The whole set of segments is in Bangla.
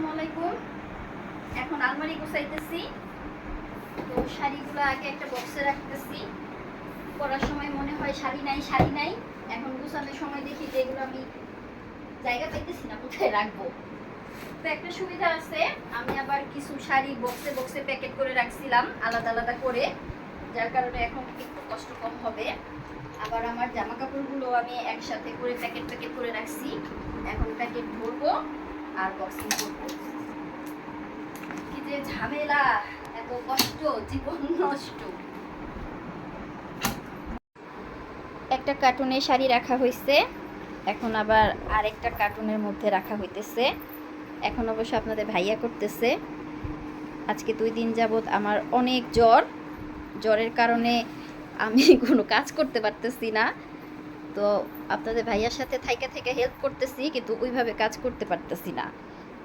আসসালামু আলাইকুম। এখন আলমারি গুছাইতেছি। তো শাড়িগুলো আগে একটা বক্সে রাখতেছি। পড়ার সময় মনে হয় শাড়ি নাই শাড়ি নাই। এখন গুছানোর সময় দেখি যে এগুলো আমি জায়গা পাইতেছি না, কোথায় রাখব? তো একটা সুবিধা আছে, আমি আবার কিছু শাড়ি বক্সে বক্সে প্যাকেট করে রাখছিলাম, আলাদা আলাদা করে। যার কারণে এখন একটু কষ্ট কম হবে। আবার আমার জামা কাপড়গুলো আমি একসাথে করে প্যাকেট প্যাকেট করে রাখছি। এখন প্যাকেট ভরবো। আর বক্সিং করব। কি যে ঝামেলা, এত কষ্ট, জীবন নষ্ট। একটা কার্টুনে শাড়ি রাখা হয়েছে এখন আবার আরেকটা কার্টুনের মধ্যে রাখা হইতেছে। এখন অবশ্য আপনাদের ভাইয়া করতেছে। আজকে দুই দিন যাবত আমার অনেক জ্বর। জ্বরের কারণে আমি কোনো কাজ করতে পারতেছি না। তো আপনাদের ভাইয়ার সাথে থাইকে থেকে হেল্প করতেছি, কিন্তু ওইভাবে কাজ করতে পারতেছি না।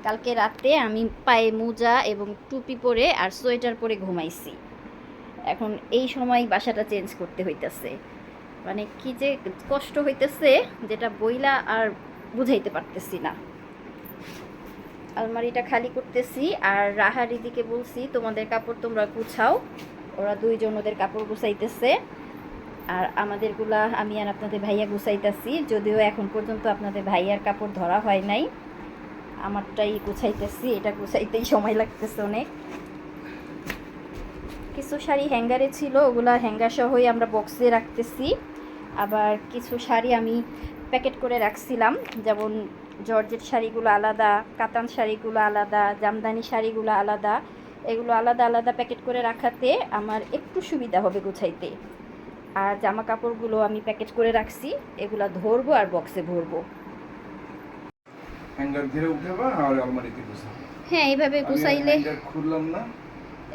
কালকে রাতে আমি পায়ে মোজা এবং টুপি পরে আর সোয়েটার পরে ঘুমাইছি। এখন এই সময় বাসাটা চেঞ্জ করতে হইতেছে। মানে কি যে কষ্ট হইতেছে, যেটা বইলা আর বুঝাইতে পারতেছি না। আলমারিটা খালি করতেছি আর রাহা দিদিকে বলছি, তোমাদের কাপড় তোমরা গুছাও। ওরা দুইজন ওদের কাপড় গুছাইতেছে। আর আমাদেরগুলা আমি আর আপনাদের ভাইয়া গুছাইতেছি, যদিও এখন পর্যন্ত আপনাদের ভাইয়ার কাপড় ধরা হয় নাই। আমারটাই গুছাইতেছি, এটা গুছাইতেই সময় লাগতেছে অনেক। কিছু শাড়ি হ্যাঙ্গারে ছিল, ওগুলা হ্যাঙ্গার সহই আমরা বক্সে রাখতেছি। আবার কিছু শাড়ি আমি প্যাকেট করে রাখছিলাম, যেমন জর্জেট শাড়িগুলো আলাদা, কাতান শাড়িগুলো আলাদা, জামদানি শাড়িগুলো আলাদা। এগুলো আলাদা আলাদা প্যাকেট করে রাখাতে আমার একটু সুবিধা হবে গুছাইতে। আর জামা কাপড়গুলো আমি প্যাকেট করে রাখছি। এগুলো ধরবো আর বক্সে ভরবো। হ্যাঙ্গার ধরে উঠাবা আর আলমারিতে হ্যাঁ এইভাবে গুছাইলে খুললাম না।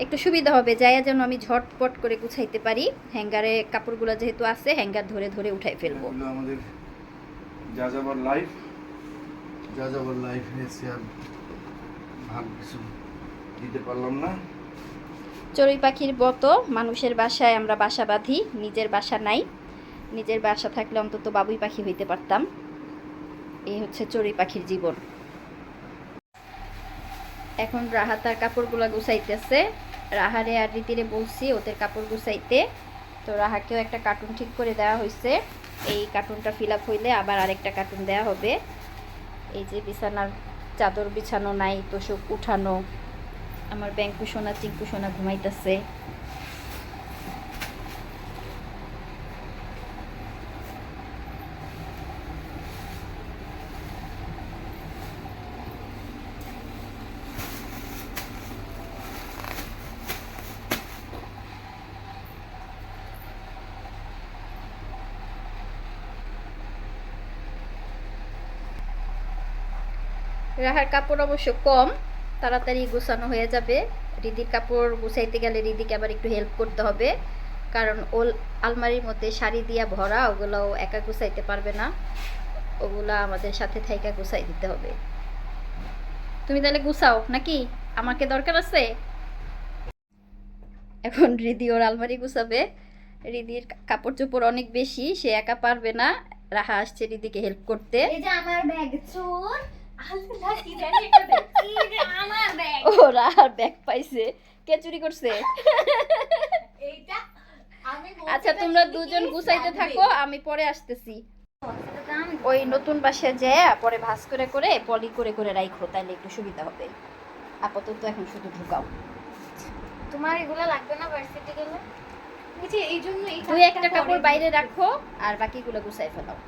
একটু সুবিধা হবে যাইয়া যেন আমি ঝটপট করে গুছাইতে পারি। হ্যাঙ্গারে কাপড়গুলো যেহেতু আছে হ্যাঙ্গার ধরে ধরে উঠাই ফেলব। আমাদের যা যাবার লাইফ যা যাবার লাইফ হয়েছে আর ভাগ কিছু দিতে পারলাম না। চড়ুই পাখির মতো মানুষের বাসায় আমরা বাসা বাঁধি, নিজের বাসা নাই। নিজের বাসা থাকলে অন্তত বাবুই পাখি হইতে পারতাম। এই হচ্ছে চড়ুই পাখির জীবন। এখন রাহা তার কাপড়গুলো গুছাইতেছে। রাহারে আর রীতিরে বলছি, ওদের কাপড় গুছাইতে। তো রাহাকেও একটা কার্টুন ঠিক করে দেওয়া হয়েছে এই কার্টুনটা ফিল আপ হইলে আবার আরেকটা কার্টুন দেওয়া হবে। এই যে বিছানার চাদর বিছানো নাই, তোষক উঠানো। আমার ব্যাঙ্কু সোনা চিঙ্কু সোনা ঘুমাইতেছে। রাহার কাপড় অবশ্য কম। তাড়াতাড়ি গোছানো হয়ে যাবে। রিদির কাপড় গুছাইতে গেলে রিদিকে আবার একটু হেল্প করতে হবে। কারণ ওল আলমারির মধ্যে শাড়ি দিয়া ভরা ওগুলো একা গুছাইতে পারবে না। ওগুলা আমাদের সাথে থাইকা গুছাই দিতে হবে। তুমি তাহলে গুছাও, নাকি? আমাকে দরকার আছে? এখন রিদি ওর আলমারি গুছাবে। রিদির কাপড় চোপড় অনেক বেশি, সে একা পারবে না। রাহা আসছে রিদিকে হেল্প করতে। এই যে আমার ব্যাগ, চোর। আল্লাহ কি ব্যাগ এই যে আমার ব্যাগ ও রাহার ব্যাগ পাইছে। কে চুরি করছে? এইটা আমি বলতে আচ্ছা তোমরা দুজন গুছাইতে থাকো আমি পরে আসতেছি। ওই নতুন বাসায় যায় পরে ভাঁজ করে করে পলি করে করে রাখো তাহলে একটু সুবিধা হবে। আপাতত এখন শুধু ঢুকাও। তোমার এগুলো লাগবে না ভার্সিটি গেলে? এই জন্য দুই একটা কাপড় বাইরে রাখো আর বাকিগুলো গুছাই ফেলাও